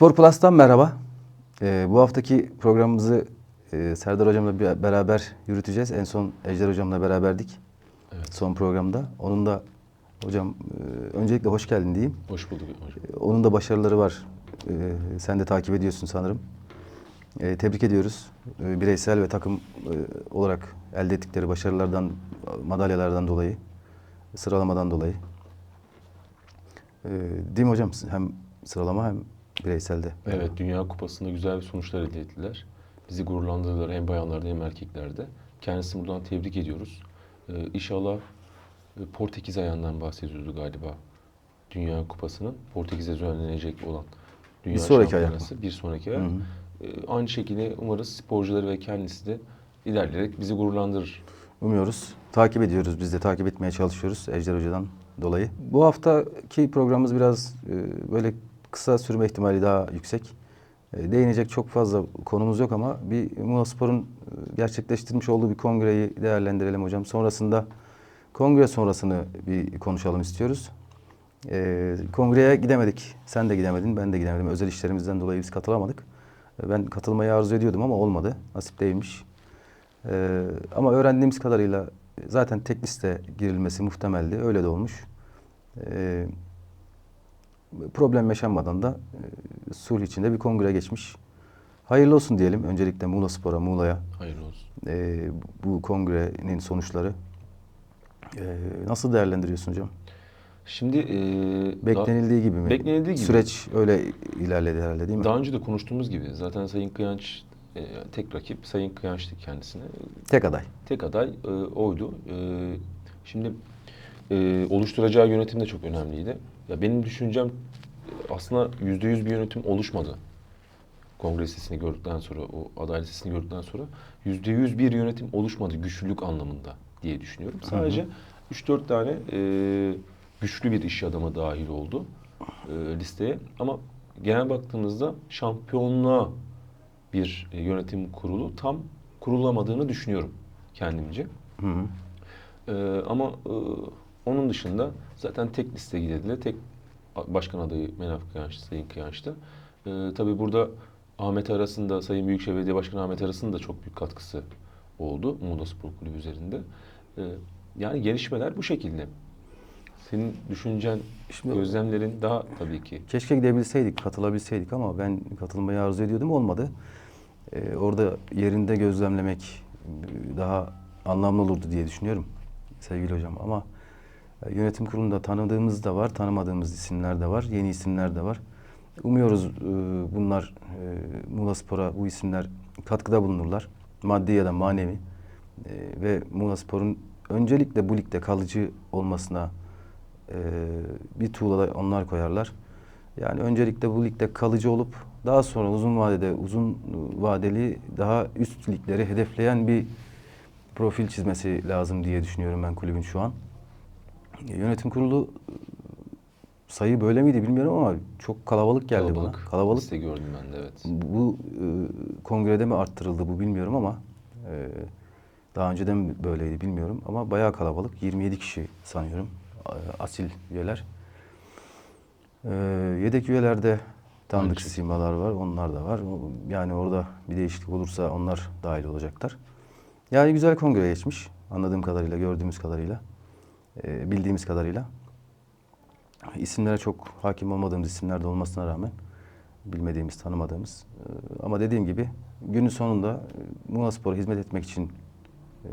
Spor Plus'tan merhaba. Ee, bu haftaki programımızı e, Serdar Hocam'la bir- beraber yürüteceğiz. En son Ejder Hocam'la beraberdik. Evet. Son programda. Onun da hocam e, öncelikle hoş geldin diyeyim. Hoş bulduk hocam. E, Onun da başarıları var. E, sen de takip ediyorsun sanırım. E, tebrik ediyoruz. E, bireysel ve takım e, olarak elde ettikleri başarılardan, madalyalardan dolayı, sıralamadan dolayı. E, değil mi hocam? Hem sıralama hem bireyselde. Evet, Dünya Kupası'nda güzel bir sonuçlar elde ettiler. Bizi gururlandırdılar hem bayanlarda hem erkeklerde. Kendisini buradan tebrik ediyoruz. Ee, inşallah e, Portekiz ayağından bahsediyordu galiba. Dünya Kupası'nın Portekiz'e düzenlenecek olan Dünya Bir sonraki ayak Şampiyonası. Bir sonraki Hı ayak. hı. Ee, aynı şekilde umarız sporcuları ve kendisi de ilerleyerek bizi gururlandırır. Umuyoruz. Takip ediyoruz. Biz de takip etmeye çalışıyoruz Ejder Hoca'dan dolayı. Bu haftaki programımız biraz e, böyle kısa sürme ihtimali daha yüksek. E, değinecek çok fazla konumuz yok ama bir Muğla Spor'un e, gerçekleştirmiş olduğu bir kongreyi değerlendirelim hocam. Sonrasında kongre sonrasını bir konuşalım istiyoruz. E, kongreye gidemedik. Sen de gidemedin, ben de gidemedim. Özel işlerimizden dolayı biz katılamadık. E, ben katılmayı arzu ediyordum ama olmadı. Nasip değilmiş. Ee, ama öğrendiğimiz kadarıyla zaten tek liste girilmesi muhtemeldi. Öyle de olmuş. Ee, problem yaşanmadan da e, sulh içinde bir kongre geçmiş. Hayırlı olsun diyelim öncelikle Muğla Spor'a, Muğla'ya Hayırlı olsun. e, bu kongrenin sonuçları. E, nasıl değerlendiriyorsun hocam? Şimdi e, Beklenildiği gibi mi? Beklenildiği gibi. Süreç öyle ilerledi herhalde değil mi? Daha önce de konuştuğumuz gibi zaten Sayın Kıyanç e, tek rakip Sayın Kıyanç'tı kendisine. Tek aday. Tek aday e, oydu. E, şimdi e, oluşturacağı yönetim de çok önemliydi. Ya benim düşüncem e, aslında yüzde yüz bir yönetim oluşmadı. Kongre listesini gördükten sonra, o aday listesini gördükten sonra yüzde yüz bir yönetim oluşmadı güçlülük anlamında diye düşünüyorum. Sadece 3-4 tane e, güçlü bir iş adamı dahil oldu e, listeye. Ama genel baktığımızda şampiyonluğa bir e, yönetim kurulu tam kurulamadığını düşünüyorum kendimce. Hı hı. Ee, ama e, onun dışında zaten tek liste gidildi. Tek başkan adayı Menaf Kıyanç, Sayın Kıyanç'tı. Ee, tabii burada Ahmet Aras'ın Sayın Büyükşehir Belediye Başkanı Ahmet Aras'ın da çok büyük katkısı oldu Muğla Spor Kulübü üzerinde. Ee, yani gelişmeler bu şekilde. Senin düşüncen, Şimdi- gözlemlerin daha tabii ki. Keşke gidebilseydik, katılabilseydik ama ben katılmayı arzu ediyordum olmadı. Ee, orada yerinde gözlemlemek e, daha anlamlı olurdu diye düşünüyorum sevgili hocam. Ama e, yönetim kurulunda tanıdığımız da var, tanımadığımız isimler de var, yeni isimler de var. Umuyoruz e, bunlar e, Muğla Spor'a bu isimler katkıda bulunurlar. Maddi ya da manevi. E, ve Muğla Spor'un öncelikle bu ligde kalıcı olmasına e, bir tuğla da onlar koyarlar. Yani öncelikle bu ligde kalıcı olup daha sonra uzun vadede uzun vadeli daha üst ligleri hedefleyen bir profil çizmesi lazım diye düşünüyorum ben kulübün şu an. Yönetim kurulu e, sayı böyle miydi bilmiyorum ama çok kalabalık geldi bana. Kalabalık. liste gördüm ben de evet. Bu e, kongrede mi arttırıldı bu bilmiyorum ama e, daha önceden mi böyleydi bilmiyorum ama bayağı kalabalık. 27 kişi sanıyorum asil üyeler. E, yedek üyelerde tanıdık Aynı şey. simalar var, onlar da var. Yani orada bir değişiklik olursa onlar dahil olacaklar. Yani güzel kongre geçmiş anladığım kadarıyla, gördüğümüz kadarıyla, e, bildiğimiz kadarıyla. İsimlere çok hakim olmadığımız isimler de olmasına rağmen bilmediğimiz, tanımadığımız. Ee, ama dediğim gibi günün sonunda e, Muğla Spor'a hizmet etmek için e,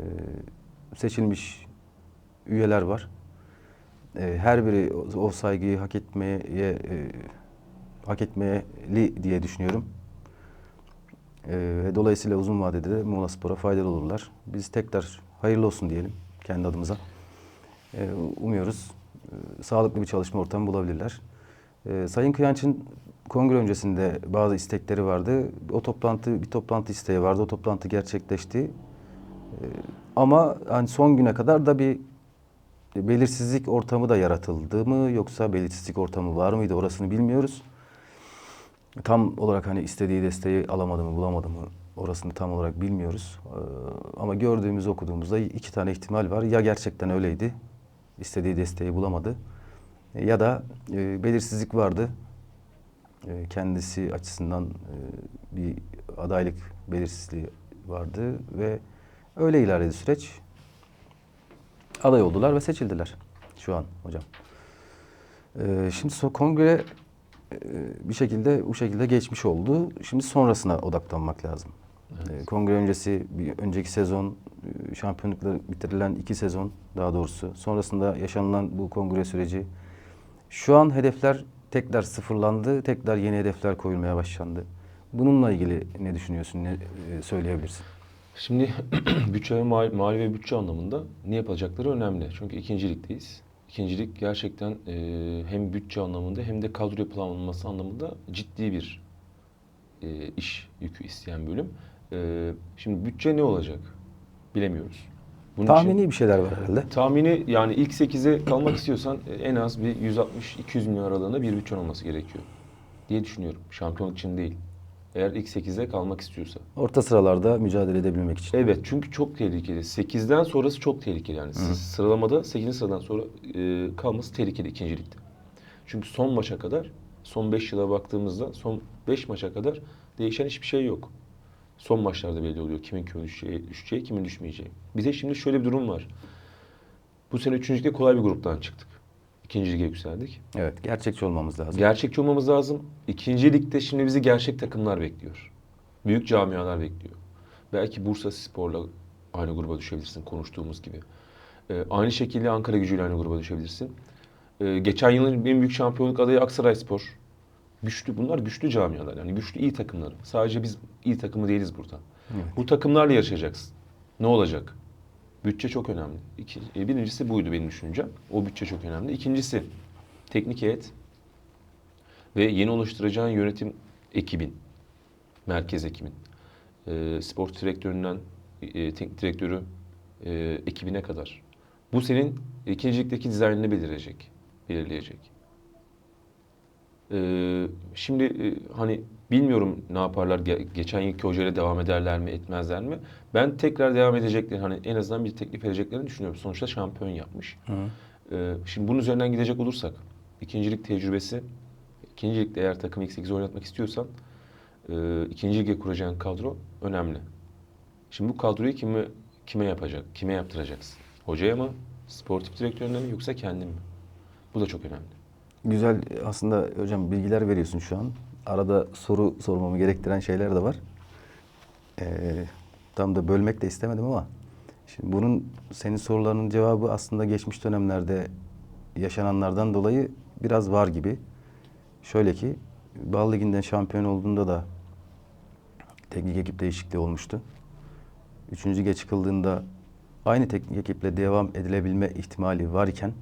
seçilmiş üyeler var. E, her biri o, o saygıyı hak etmeye e, hak etmeli diye düşünüyorum. E, dolayısıyla uzun vadede de Muğla Spor'a faydalı olurlar. Biz tekrar hayırlı olsun diyelim kendi adımıza. E, umuyoruz e, sağlıklı bir çalışma ortamı bulabilirler. E, Sayın Kıyanç'ın kongre öncesinde bazı istekleri vardı. O toplantı, bir toplantı isteği vardı. O toplantı gerçekleşti. E, ama hani son güne kadar da bir belirsizlik ortamı da yaratıldı mı yoksa belirsizlik ortamı var mıydı orasını bilmiyoruz. Tam olarak hani istediği desteği alamadı mı bulamadı mı orasını tam olarak bilmiyoruz. Ee, ama gördüğümüz okuduğumuzda iki tane ihtimal var. Ya gerçekten öyleydi istediği desteği bulamadı ya da e, belirsizlik vardı. e, kendisi açısından e, bir adaylık belirsizliği vardı ve öyle ilerledi süreç. Aday oldular ve seçildiler şu an hocam. E, şimdi so kongre e, bir şekilde bu şekilde geçmiş oldu. Şimdi sonrasına odaklanmak lazım. E, Kongre öncesi bir önceki sezon e, şampiyonlukla bitirilen iki sezon daha doğrusu sonrasında yaşanılan bu kongre süreci şu an hedefler tekrar sıfırlandı, tekrar yeni hedefler koyulmaya başlandı. Bununla ilgili ne düşünüyorsun, ne e, söyleyebilirsin? Şimdi bütçe ve mali, mali ve bütçe anlamında ne yapacakları önemli. Çünkü ikincilikteyiz. İkincilik gerçekten e, hem bütçe anlamında hem de kadro planlanması anlamında ciddi bir e, iş yükü isteyen bölüm. E, şimdi bütçe ne olacak? Bilemiyoruz. Bunun için- Tahmini bir şeyler var herhalde. Tahmini yani ilk 8'e kalmak istiyorsan en az bir 160-200 milyon aralığında bir bütçen olması gerekiyor diye düşünüyorum. Şampiyonluk için değil. Eğer ilk 8'e kalmak istiyorsa. Orta sıralarda mücadele edebilmek için. Evet çünkü çok tehlikeli. 8'den sonrası çok tehlikeli yani. Hı. Sıralamada 8. sıradan sonra e, kalması tehlikeli ikincilikte. Çünkü son maça kadar, son 5 yıla baktığımızda son 5 maça kadar değişen hiçbir şey yok. Son maçlarda belli oluyor kimin küme düşeceği, düşeceği, kimin düşmeyeceği. Bize şimdi şöyle bir durum var. Bu sene üçüncülükte kolay bir gruptan çıktık. İkinci lige yükseldik. Evet, gerçekçi olmamız lazım. Gerçekçi olmamız lazım. İkinci ligde şimdi bizi gerçek takımlar bekliyor. Büyük camialar bekliyor. Belki Bursa Spor'la aynı gruba düşebilirsin konuştuğumuz gibi. Ee, aynı şekilde Ankara gücüyle aynı gruba düşebilirsin. Ee, geçen yılın en büyük şampiyonluk adayı Aksaray Spor. Güçlü, bunlar güçlü camialar. Yani güçlü iyi takımlar. Sadece biz iyi takımı değiliz burada. Evet. Bu takımlarla yarışacaksın. Ne olacak? Bütçe çok önemli. İki, e, birincisi buydu benim düşüncem. O bütçe çok önemli. İkincisi teknik heyet ve yeni oluşturacağın yönetim ekibin, merkez ekibin, e, spor direktöründen e, teknik direktörü e, ekibine kadar. Bu senin ikincilikteki dizaynını belirleyecek, belirleyecek. E, şimdi e, hani bilmiyorum ne yaparlar, ge- geçen yılki hocayla devam ederler mi, etmezler mi? Ben tekrar devam edeceklerini, hani en azından bir teklif edeceklerini düşünüyorum. Sonuçta şampiyon yapmış. Hı. Ee, şimdi bunun üzerinden gidecek olursak, ikincilik tecrübesi, ikincilikte eğer takım ilk 8 oynatmak istiyorsan, e, ikinci lige kuracağın kadro önemli. Şimdi bu kadroyu kime, kime yapacak, kime yaptıracaksın? Hocaya mı, sportif direktörüne mi yoksa kendin mi? Bu da çok önemli. Güzel aslında hocam bilgiler veriyorsun şu an. Arada soru sormamı gerektiren şeyler de var. Ee, tam da bölmek de istemedim ama şimdi bunun senin sorularının cevabı aslında geçmiş dönemlerde yaşananlardan dolayı biraz var gibi. Şöyle ki Bal Ligi'nden şampiyon olduğunda da teknik ekip değişikliği olmuştu. Üçüncü lige çıkıldığında aynı teknik ekiple devam edilebilme ihtimali varken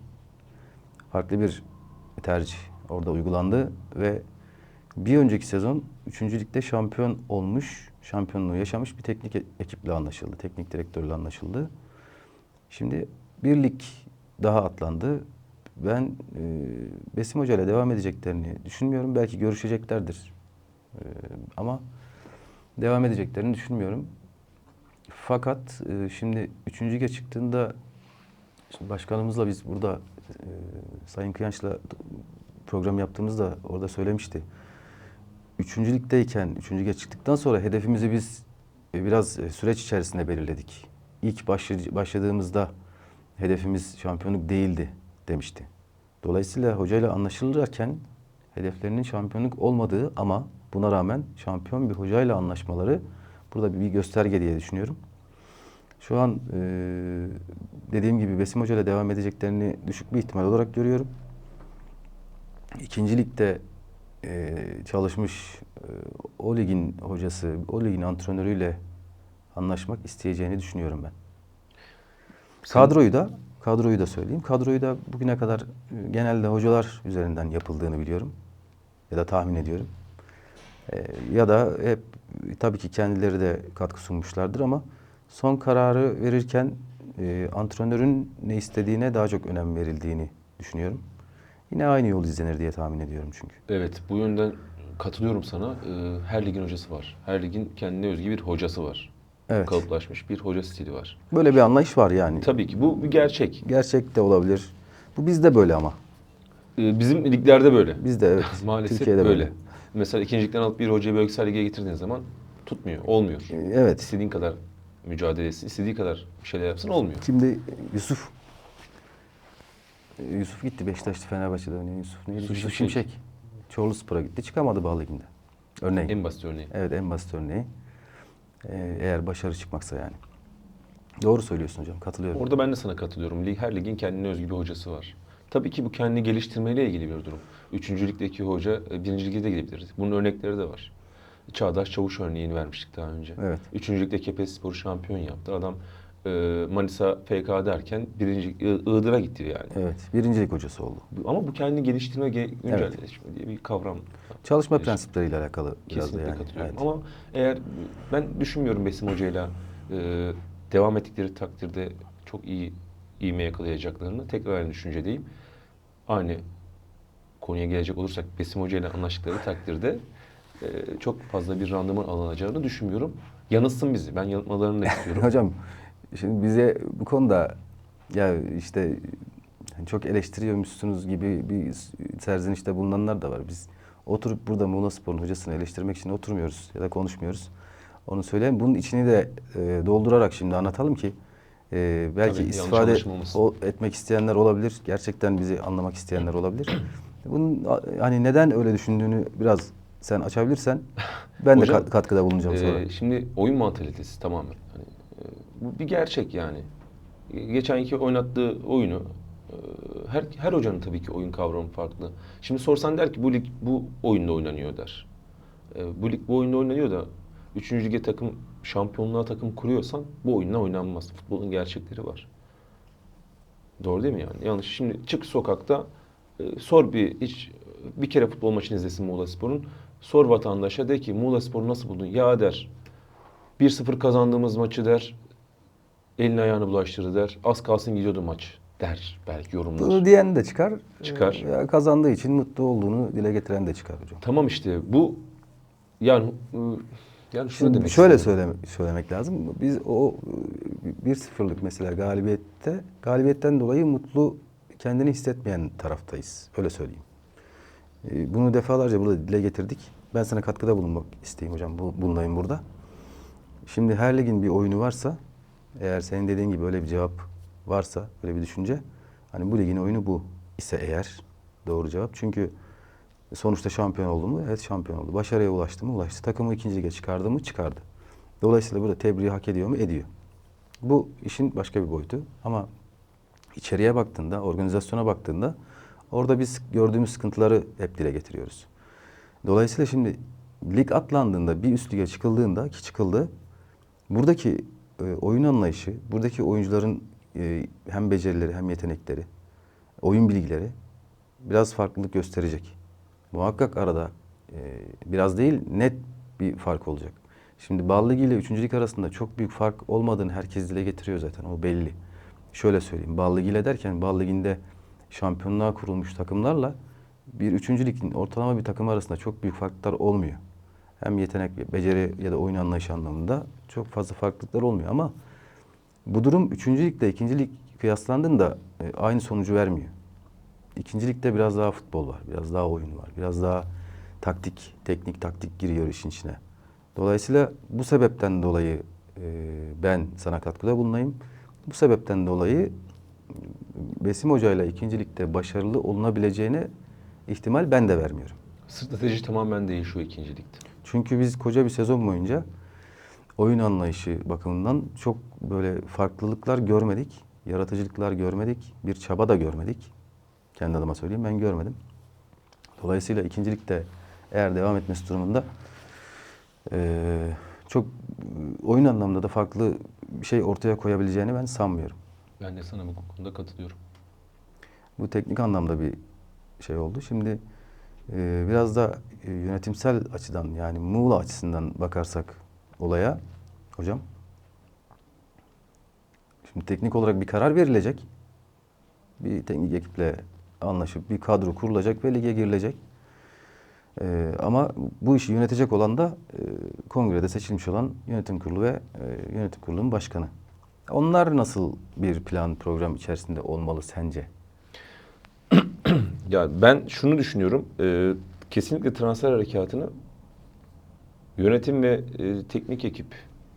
farklı bir tercih orada uygulandı ve bir önceki sezon 3. ligde şampiyon olmuş, şampiyonluğu yaşamış bir teknik e- ekiple anlaşıldı. Teknik direktörle anlaşıldı. Şimdi bir lig daha atlandı. Ben e, Besim Hoca ile devam edeceklerini düşünmüyorum. Belki görüşeceklerdir. E, ama devam edeceklerini düşünmüyorum. Fakat e, şimdi 3. lige çıktığında Şimdi başkanımızla biz burada e, Sayın Kıyanç'la program yaptığımızda orada söylemişti. Üçüncü ligdeyken, üçüncü lige çıktıktan sonra hedefimizi biz e, biraz e, süreç içerisinde belirledik. İlk başladığımızda hedefimiz şampiyonluk değildi demişti. Dolayısıyla hocayla anlaşılırken hedeflerinin şampiyonluk olmadığı ama buna rağmen şampiyon bir hocayla anlaşmaları burada bir gösterge diye düşünüyorum. Şu an e, dediğim gibi Besim Hoca ile devam edeceklerini düşük bir ihtimal olarak görüyorum. İkinci ligde e, çalışmış e, o ligin hocası, o ligin antrenörüyle anlaşmak isteyeceğini düşünüyorum ben. Kadroyu da kadroyu da söyleyeyim. Kadroyu da bugüne kadar genelde hocalar üzerinden yapıldığını biliyorum ya da tahmin ediyorum. E, ya da hep tabii ki kendileri de katkı sunmuşlardır ama son kararı verirken e, antrenörün ne istediğine daha çok önem verildiğini düşünüyorum. Yine aynı yol izlenir diye tahmin ediyorum çünkü. Evet, bu yönden katılıyorum sana. Ee, her ligin hocası var. Her ligin kendine özgü bir hocası var. Evet. Kalıplaşmış bir hoca stili var. Böyle bir anlayış var yani. Tabii ki bu bir gerçek. Gerçek de olabilir. Bu bizde böyle ama. Ee, bizim liglerde böyle. Bizde evet. Maalesef Türkiye'de böyle. mesela ikincilikten alıp bir hocayı Bölgesel Lig'e getirdiğin zaman tutmuyor, olmuyor. E, Evet. İstediğin kadar mücadele etsin, istediği kadar bir şeyler yapsın olmuyor. Şimdi Yusuf e, Yusuf gitti Beşiktaş'ta Fenerbahçe'de oynuyor. Yusuf neydi? Yusuf Yusuf, Şimşek. Şimşek. Çorlu Spor'a gitti. Çıkamadı Bağ Ligi'nde. Örneğin. En basit örneği. Evet en basit örneği. Ee, eğer başarı çıkmaksa yani. Doğru söylüyorsun hocam. Katılıyorum. Orada ben de sana katılıyorum. Lig, her ligin kendine özgü bir hocası var. Tabii ki bu kendini geliştirmeyle ilgili bir durum. Üçüncü ligdeki hoca e, birinci lige de gidebilir. Bunun örnekleri de var. Çağdaş Çavuş örneğini vermiştik daha önce. Evet. Üçüncü ligde Kepes Spor'u şampiyon yaptı. Adam e, Manisa FK derken birinci Iğdır'a gitti yani. Evet. Birincilik hocası oldu. Ama bu kendini geliştirme, ge- güncelleşme diye bir kavram. Çalışma Yaşa- prensipleri ilalı biraz da Kesinlikle yani. katılıyorum. Evet. Ama eğer ben düşünmüyorum Besim Hoca'yla e, devam ettikleri takdirde çok iyi iğme yakalayacaklarını. Tekrar aynı düşüncedeyim. Aynı konuya gelecek olursak Besim Hoca'yla anlaştıkları takdirde e, çok fazla bir randıman alınacağını düşünmüyorum. Yanılsın bizi. Ben yanıltmalarını da istiyorum. Hocam şimdi bize bu konuda ya işte hani çok eleştiriyormuşsunuz gibi bir serzenişte bulunanlar da var. Biz oturup burada Muğla Spor'un hocasını eleştirmek için oturmuyoruz ya da konuşmuyoruz. Onu söyleyeyim. Bunun içini de e, doldurarak şimdi anlatalım ki e, belki Tabii, istifade o, etmek isteyenler olabilir. Gerçekten bizi anlamak isteyenler olabilir. Bunun hani neden öyle düşündüğünü biraz sen açabilirsen ben de Hocam, kat- katkıda bulunacağım sonra. Ee, şimdi oyun mantalitesi tamamen. Hani, e, bu bir gerçek yani. E, Geçen iki oynattığı oyunu e, her her hocanın tabii ki oyun kavramı farklı. Şimdi sorsan der ki bu lig bu oyunda oynanıyor der. E, bu lig bu oyunda oynanıyor da 3. lige takım şampiyonluğa takım kuruyorsan bu oyunla oynanmaz. Futbolun gerçekleri var. Doğru değil mi yani? Yanlış. Şimdi çık sokakta e, sor bir hiç bir kere futbol maçını izlesin Muğla Spor'un. Sor vatandaşa de ki Muğla Spor'u nasıl buldun? Ya der. 1-0 kazandığımız maçı der. Elini ayağını bulaştırır der. Az kalsın gidiyordu maç der belki yorumlar. Bunu diyen de çıkar. Çıkar. Ee, kazandığı için mutlu olduğunu dile getiren de çıkar hocam. Tamam işte bu yani e, yani şunu demek şöyle istiyorum. söyle, söylemek lazım. Biz o e, 1-0'lık mesela galibiyette galibiyetten dolayı mutlu kendini hissetmeyen taraftayız. Öyle söyleyeyim. E, Bunu defalarca burada dile getirdik. Ben sana katkıda bulunmak isteyeyim hocam. Bu, bulunayım burada. Şimdi her ligin bir oyunu varsa eğer senin dediğin gibi öyle bir cevap varsa, öyle bir düşünce hani bu ligin oyunu bu ise eğer doğru cevap. Çünkü sonuçta şampiyon oldu mu? Evet şampiyon oldu. Başarıya ulaştı mı? Ulaştı. Takımı ikinci lige çıkardı mı? Çıkardı. Dolayısıyla burada tebriği hak ediyor mu? Ediyor. Bu işin başka bir boyutu. Ama içeriye baktığında, organizasyona baktığında orada biz gördüğümüz sıkıntıları hep dile getiriyoruz. Dolayısıyla şimdi lig atlandığında, bir üst lige çıkıldığında ki çıkıldı, buradaki e, oyun anlayışı, buradaki oyuncuların e, hem becerileri hem yetenekleri, oyun bilgileri biraz farklılık gösterecek. Muhakkak arada e, biraz değil net bir fark olacak. Şimdi Bal Ligi ile 3. Lig arasında çok büyük fark olmadığını herkes dile getiriyor zaten. O belli. Şöyle söyleyeyim. Bal ile derken Bal Ligi'nde şampiyonluğa kurulmuş takımlarla bir 3. ligin ortalama bir takım arasında çok büyük farklar olmuyor. Hem yetenek, beceri ya da oyun anlayışı anlamında çok fazla farklılıklar olmuyor ama bu durum 3. ligde 2. lig kıyaslandığında e, aynı sonucu vermiyor. İkinci ligde biraz daha futbol var, biraz daha oyun var, biraz daha taktik, teknik taktik giriyor işin içine. Dolayısıyla bu sebepten dolayı e, ben sana katkıda bulunayım. Bu sebepten dolayı Besim Hoca ile ikinci ligde başarılı olunabileceğine ihtimal ben de vermiyorum. Strateji tamamen değişiyor ikinci ligde. Çünkü biz koca bir sezon boyunca oyun anlayışı bakımından çok böyle farklılıklar görmedik. Yaratıcılıklar görmedik. Bir çaba da görmedik. Kendi adıma söyleyeyim ben görmedim. Dolayısıyla ikincilikte eğer devam etmesi durumunda eee, çok e, oyun anlamında da farklı bir şey ortaya koyabileceğini ben sanmıyorum. Ben de sana bu konuda katılıyorum. Bu teknik anlamda bir şey oldu. Şimdi e, biraz da e, yönetimsel açıdan yani Muğla açısından bakarsak olaya hocam. Şimdi teknik olarak bir karar verilecek. Bir teknik ekiple anlaşıp bir kadro kurulacak ve lige girilecek. E, ama bu işi yönetecek olan da e, kongrede seçilmiş olan yönetim kurulu ve e, yönetim kurulunun başkanı. Onlar nasıl bir plan program içerisinde olmalı sence? Ya ben şunu düşünüyorum. e, kesinlikle transfer harekatını yönetim ve e, teknik ekip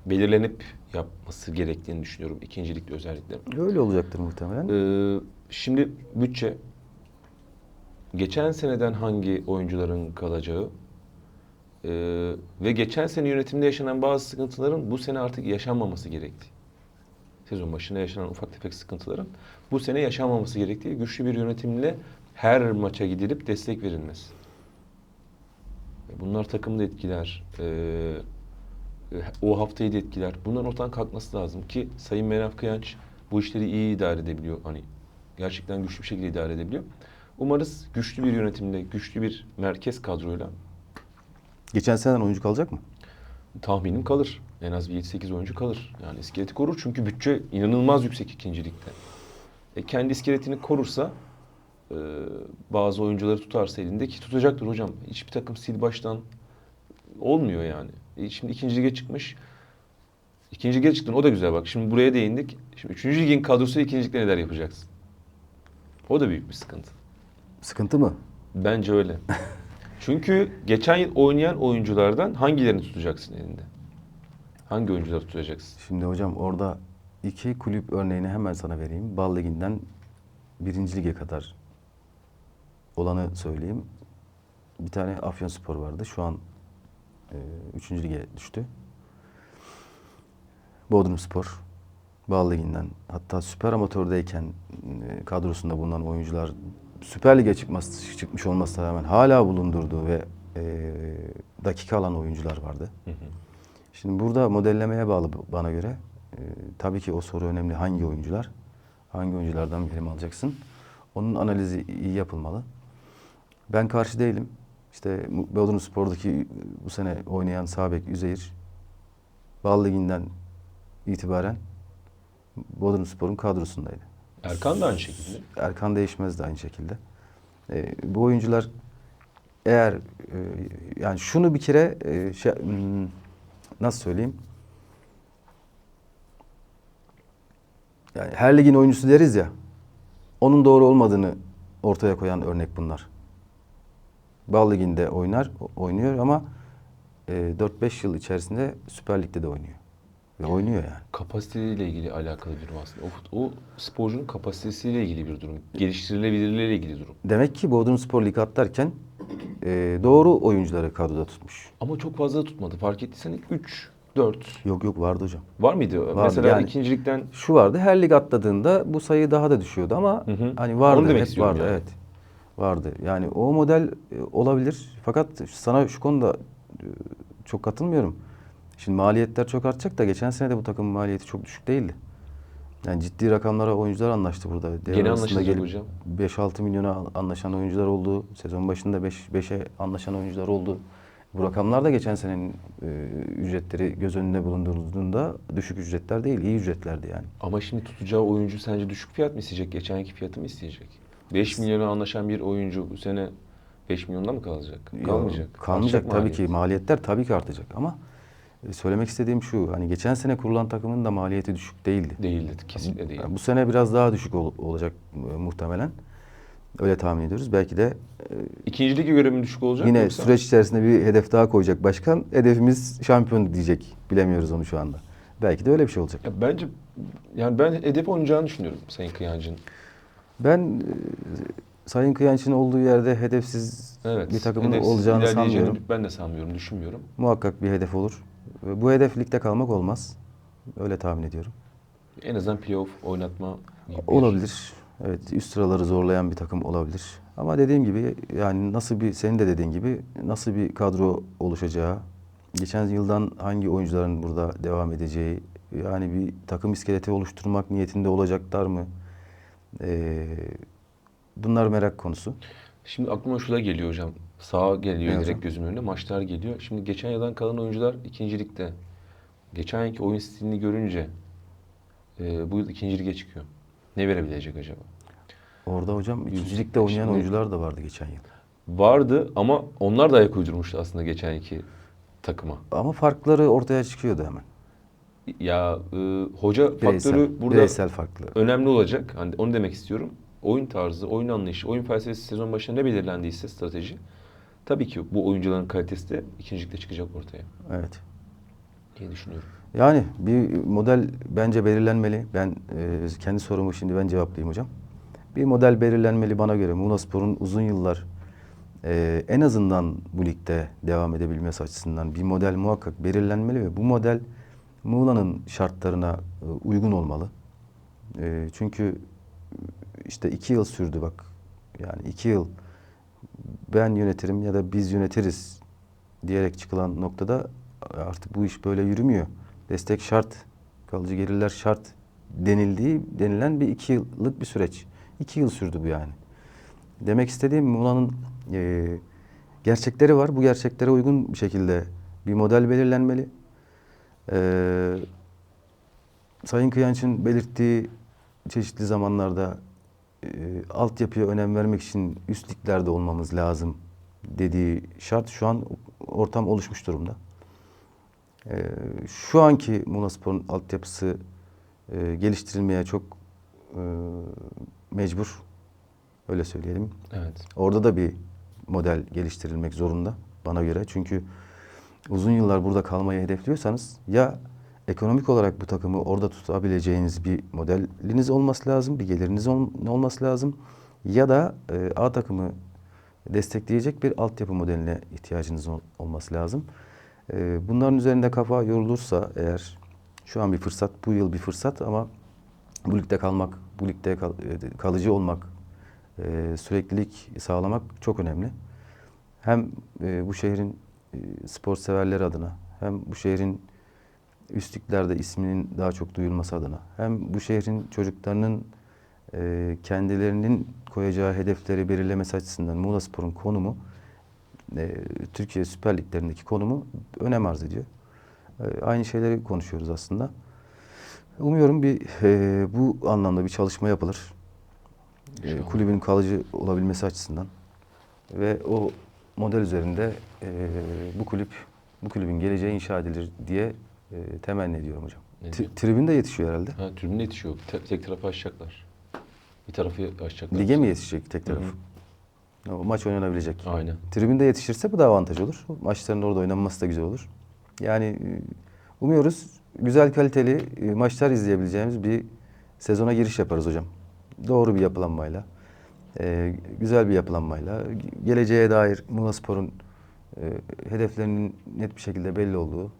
belirlenip yapması gerektiğini düşünüyorum. ikincilikte özellikle. Öyle olacaktır muhtemelen. Ee, şimdi bütçe geçen seneden hangi oyuncuların kalacağı ee, ve geçen sene yönetimde yaşanan bazı sıkıntıların bu sene artık yaşanmaması gerektiği. Sezon başında yaşanan ufak tefek sıkıntıların bu sene yaşanmaması gerektiği güçlü bir yönetimle her maça gidilip destek verilmesi. Bunlar takımı da etkiler. Ee, o haftayı da etkiler. Bunların ortadan kalkması lazım ki Sayın Menaf Kıyanç bu işleri iyi idare edebiliyor. Hani gerçekten güçlü bir şekilde idare edebiliyor. Umarız güçlü bir yönetimle, güçlü bir merkez kadroyla Geçen seneden oyuncu kalacak mı? tahminim kalır. En az bir 7-8 oyuncu kalır. Yani iskeleti korur çünkü bütçe inanılmaz yüksek ikincilikte. E, kendi iskeletini korursa e, bazı oyuncuları tutarsa elinde ki tutacaktır hocam. Hiçbir takım sil baştan olmuyor yani. E, şimdi ikinci lige çıkmış. İkinci lige çıktın o da güzel bak. Şimdi buraya değindik. Şimdi üçüncü ligin kadrosu ikinci ligde neler yapacaksın? O da büyük bir sıkıntı. Sıkıntı mı? Bence öyle. Çünkü geçen yıl oynayan oyunculardan hangilerini tutacaksın elinde? Hangi oyuncuları tutacaksın? Şimdi hocam orada iki kulüp örneğini hemen sana vereyim. Bal Ligi'nden birinci lige kadar olanı söyleyeyim. Bir tane Afyonspor vardı. Şu an e, üçüncü lige düştü. Bodrumspor. Bal Ligi'nden hatta Süper Amatör'deyken e, kadrosunda bulunan oyuncular Süper Lig'e çıkması, çıkmış olmasına rağmen hala bulundurduğu ve e, dakika alan oyuncular vardı. Şimdi burada modellemeye bağlı bana göre. Ee, tabii ki o soru önemli. Hangi oyuncular? Hangi oyunculardan verim alacaksın? Onun analizi iyi yapılmalı. Ben karşı değilim. İşte Bodrum Spor'daki bu sene oynayan Sabek Üzeyir Bal Ligi'nden itibaren Bodrum Spor'un kadrosundaydı. Erkan da aynı şekilde. Erkan Değişmez de aynı şekilde. Ee, bu oyuncular eğer e, yani şunu bir kere e, şey, hmm, nasıl söyleyeyim? Yani her ligin oyuncusu deriz ya. Onun doğru olmadığını ortaya koyan örnek bunlar. Bal Ligi'nde oynar, oynuyor ama e, 4-5 yıl içerisinde Süper Lig'de de oynuyor. Ve oynuyor yani. Kapasiteyle ilgili alakalı bir durum aslında. O, o sporcunun kapasitesiyle ilgili bir durum. Geliştirilebilirliğiyle ilgili durum. Demek ki Bodrumspor lig atlarken e, doğru oyuncuları kadroda tutmuş. Ama çok fazla tutmadı. Fark ettiysen ilk 3, 4 Yok yok vardı hocam. var mıydı? Vardı, Mesela yani- ikincilikten Şu vardı her lig atladığında bu sayı daha da düşüyordu ama Hı hı. hani vardı Onu demek hep vardı yani. evet. Vardı. Yani o model e, olabilir. Fakat sana şu konuda e, çok katılmıyorum. Şimdi maliyetler çok artacak da geçen sene de bu takımın maliyeti çok düşük değildi. Yani ciddi rakamlara oyuncular anlaştı burada. Devre arasında anlaşılacak hocam. 5-6 milyona anlaşan oyuncular oldu. Sezon başında 5 5'e anlaşan oyuncular oldu. Bu rakamlar da geçen senenin e, ücretleri göz önünde bulundurulduğunda düşük ücretler değil, iyi ücretlerdi yani. ama şimdi tutacağı oyuncu sence düşük fiyat mı isteyecek? Geçenki fiyatı mı isteyecek? 5 milyona anlaşan bir oyuncu bu sene 5 milyonda mı kalacak? Kalmayacak. Yok, Kalmayacak tabii maliyet. ki. Maliyetler tabii ki artacak ama e, söylemek istediğim şu. Hani geçen sene kurulan takımın da maliyeti düşük değildi. Değildi. Kesinlikle değil. Yani bu sene biraz daha düşük ol- olacak e, muhtemelen. Öyle tahmin ediyoruz. Belki de e, İkinci ligi göre mi düşük olacak? yine yoksa? süreç içerisinde bir hedef daha koyacak başkan. Hedefimiz şampiyon diyecek. Bilemiyoruz onu şu anda. Belki de öyle bir şey olacak. Ya bence yani ben hedef oynayacağını düşünüyorum Sayın Kıyancı'nın. Ben e, Sayın Kıyanç'ın olduğu yerde hedefsiz Evet. bir takımın hedefsiz olacağını sanmıyorum. Ben de sanmıyorum, düşünmüyorum. Muhakkak bir hedef olur. Bu hedef ligde kalmak olmaz. Öyle tahmin ediyorum. En azından playoff oynatma gibi Olabilir. Evet üst sıraları zorlayan bir takım olabilir. Ama dediğim gibi yani nasıl bir senin de dediğin gibi nasıl bir kadro oluşacağı, geçen yıldan hangi oyuncuların burada devam edeceği, yani bir takım iskeleti oluşturmak niyetinde olacaklar mı? Ee, bunlar merak konusu. Şimdi aklıma şu da geliyor hocam. Sağa geliyor Ne direkt gözümün önüne. Maçlar geliyor. Şimdi geçen yıldan kalan oyuncular ikincilikte. Geçen yılki oyun stilini görünce e, bu yıl ikinci lige çıkıyor. Ne verebilecek acaba? Orada hocam ikincilikte oynayan Şimdi- oyuncular da vardı geçen yıl. Vardı ama onlar da ayak uydurmuştu aslında geçen iki takıma. Ama farkları ortaya çıkıyordu hemen. Ya e, hoca Bireysel, faktörü burada bireysel farklı. önemli olacak. Hani onu demek istiyorum. Oyun tarzı, oyun anlayışı, oyun felsefesi sezon başında ne belirlendiyse strateji Tabii ki bu oyuncuların kalitesi de ikincilikte çıkacak ortaya Evet. diye düşünüyorum. Yani bir model bence belirlenmeli. Ben e, kendi sorumu şimdi ben cevaplayayım hocam. Bir model belirlenmeli bana göre. Muğlaspor'un uzun yıllar e, en azından bu ligde devam edebilmesi açısından bir model muhakkak belirlenmeli ve bu model Muğla'nın şartlarına e, uygun olmalı. E, çünkü işte iki yıl sürdü bak. Yani iki yıl ben yönetirim ya da biz yönetiriz diyerek çıkılan noktada artık bu iş böyle yürümüyor. Destek şart, kalıcı gelirler şart denildiği denilen bir iki yıllık bir süreç. İki yıl sürdü bu yani. Demek istediğim Muğla'nın e, gerçekleri var. Bu gerçeklere uygun bir şekilde bir model belirlenmeli. E, Sayın Kıyanç'ın belirttiği çeşitli zamanlarda e, altyapıya önem vermek için üst liglerde olmamız lazım dediği şart şu an ortam oluşmuş durumda. E, şu anki Muğlaspor'un altyapısı e, geliştirilmeye çok e, mecbur. Öyle söyleyelim. Evet. Orada da bir model geliştirilmek zorunda bana göre. Çünkü uzun yıllar burada kalmayı hedefliyorsanız ya ekonomik olarak bu takımı orada tutabileceğiniz bir modeliniz olması lazım, bir geliriniz ol- olması lazım. Ya da e, A takımı destekleyecek bir altyapı modeline ihtiyacınız ol- olması lazım. E, bunların üzerinde kafa yorulursa eğer şu an bir fırsat, bu yıl bir fırsat ama bu ligde kalmak, bu ligde kal- e, kalıcı olmak, e, süreklilik sağlamak çok önemli. Hem e, bu şehrin spor severleri adına, hem bu şehrin üstlüklerde isminin daha çok duyulması adına, hem bu şehrin çocuklarının e, kendilerinin koyacağı hedefleri belirlemesi açısından Muğlaspor'un konumu, e, Türkiye Süper Liglerindeki konumu önem arz ediyor. E, aynı şeyleri konuşuyoruz aslında. Umuyorum bir e, bu anlamda bir çalışma yapılır. E, kulübün kalıcı olabilmesi açısından ve o model üzerinde e, bu kulüp bu kulübün geleceği inşa edilir diye e, temenni ediyorum hocam. Ne Tri- diyor? tribün de yetişiyor herhalde. Ha, tribünde yetişiyor. Te- tek tarafı açacaklar. Bir tarafı açacaklar. Lige mi yetişecek tek taraf? O maç oynanabilecek. Aynen. Tribünde yetişirse bu da avantaj olur. Maçların orada oynanması da güzel olur. Yani e, umuyoruz güzel kaliteli e, maçlar izleyebileceğimiz bir sezona giriş yaparız hocam. Doğru bir yapılanmayla, e, güzel bir yapılanmayla, geleceğe dair Muğlaspor'un e, hedeflerinin net bir şekilde belli olduğu,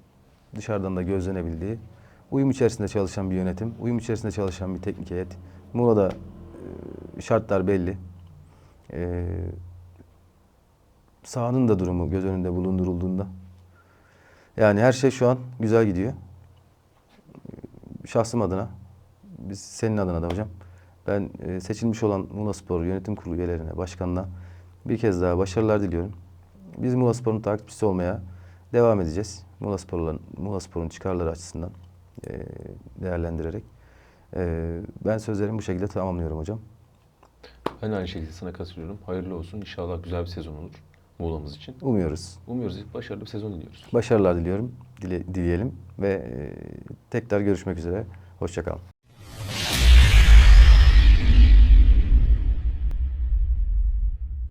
dışarıdan da gözlenebildiği, uyum içerisinde çalışan bir yönetim, uyum içerisinde çalışan bir teknik heyet. Muğla'da e, şartlar belli. E, sahanın da durumu göz önünde bulundurulduğunda. Yani her şey şu an güzel gidiyor. Şahsım adına, biz senin adına da hocam. Ben e, seçilmiş olan Muğla Spor Yönetim Kurulu üyelerine, başkanına bir kez daha başarılar diliyorum. Biz Muğla Spor'un takipçisi olmaya devam edeceğiz. Muğla Spor'un Muğla Spor'un çıkarları açısından e, değerlendirerek. E, ben sözlerimi bu şekilde tamamlıyorum hocam. Ben aynı şekilde sana katılıyorum. Hayırlı olsun. İnşallah güzel bir sezon olur Muğla'mız için. Umuyoruz. Umuyoruz başarılı bir sezon diliyoruz. Başarılar diliyorum, dile, dileyelim ve e, tekrar görüşmek üzere. Hoşçakalın.